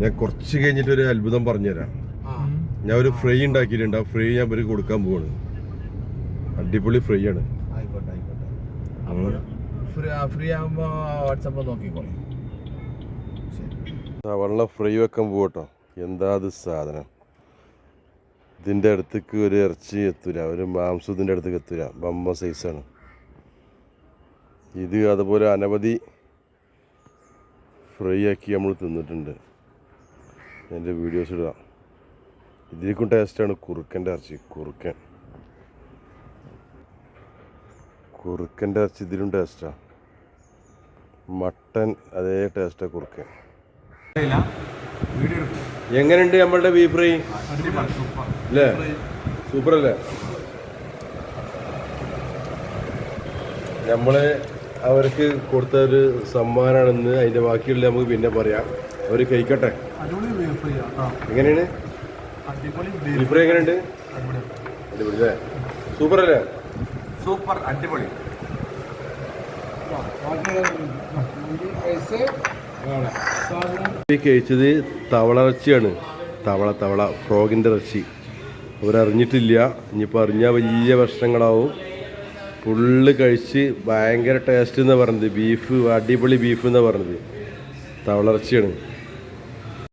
ഞാൻ കുറച്ച് കഴിഞ്ഞിട്ട് ഒരു അത്ഭുതം പറഞ്ഞുതരാം. ഞാൻ ഒരു ഫ്രൈ ഉണ്ടാക്കിയിട്ടുണ്ട്. ആ ഫ്രൈ ഞാൻ ഇവർക്ക് കൊടുക്കാൻ പോവാണ്. അടിപൊളി ഫ്രൈ ആണ്. വെള്ള ഫ്രീ ഫ്രീ ആകുമ്പോൾ വാട്സപ്പ് നോക്കിക്കോളെ. ശരി. തവള ഫ്രൈ വെക്കാൻ പോകട്ടോ എന്താ അത് സാധനം? ഇതിന്റെ അടുത്തേക്ക് ഒരു ഇറച്ചി എത്തൂല. ഒരു മാംസം ഇതിന്റെ അടുത്തേക്ക് എത്തൂല. ബമ്മ സൈസാണ് ഇത് അതുപോലെ അനവധി ഫ്രൈ ആക്കി നമ്മൾ തിന്നിട്ടുണ്ട്. എന്റെ വീഡിയോസ് ഇടാം. ഇതിലേക്കും ടേസ്റ്റാണ് കുറുക്കന്റെ ഇറച്ചി. കുറുക്കൻ. കുറുക്കന്റെ ഇറച്ചി ഇതിലും ടേസ്റ്റാണ് മട്ടൻ അതേ ടേസ്റ്റാണ് കുറുക്കൻ. എങ്ങനെയുണ്ട് നമ്മളുടെ ബീഫ് ഫ്രൈ അല്ലേ? സൂപ്പർ അല്ലേ? നമ്മൾ അവർക്ക് കൊടുത്ത ഒരു സമ്മാനമാണെന്ന് അതിന്റെ ബാക്കിയുള്ള നമുക്ക് പിന്നെ പറയാം. അവർ കഴിക്കട്ടെ. എങ്ങനെയാണ്? അടിപൊളി ബീഫ് ഫ്രൈ എങ്ങനെയുണ്ട്? അടിപൊളി. അല്ലേ? സൂപ്പർ അല്ലേ സൂപ്പർ അടിപൊളി കഴിച്ചത് തവള ഇറച്ചിയാണ് തവള തവള ഫ്രോഗിന്റെ ഇറച്ചി. അവരറിഞ്ഞിട്ടില്ല. ഇനിയിപ്പോൾ അറിഞ്ഞാൽ വലിയ പ്രശ്നങ്ങളാവും. ഫുള്ള് കഴിച്ച് ഭയങ്കര ടേസ്റ്റ് എന്നാണ് പറഞ്ഞത്. ബീഫ് അടിപൊളി ബീഫ് എന്നാണ് പറഞ്ഞത്. തവള ഇറച്ചിയാണ്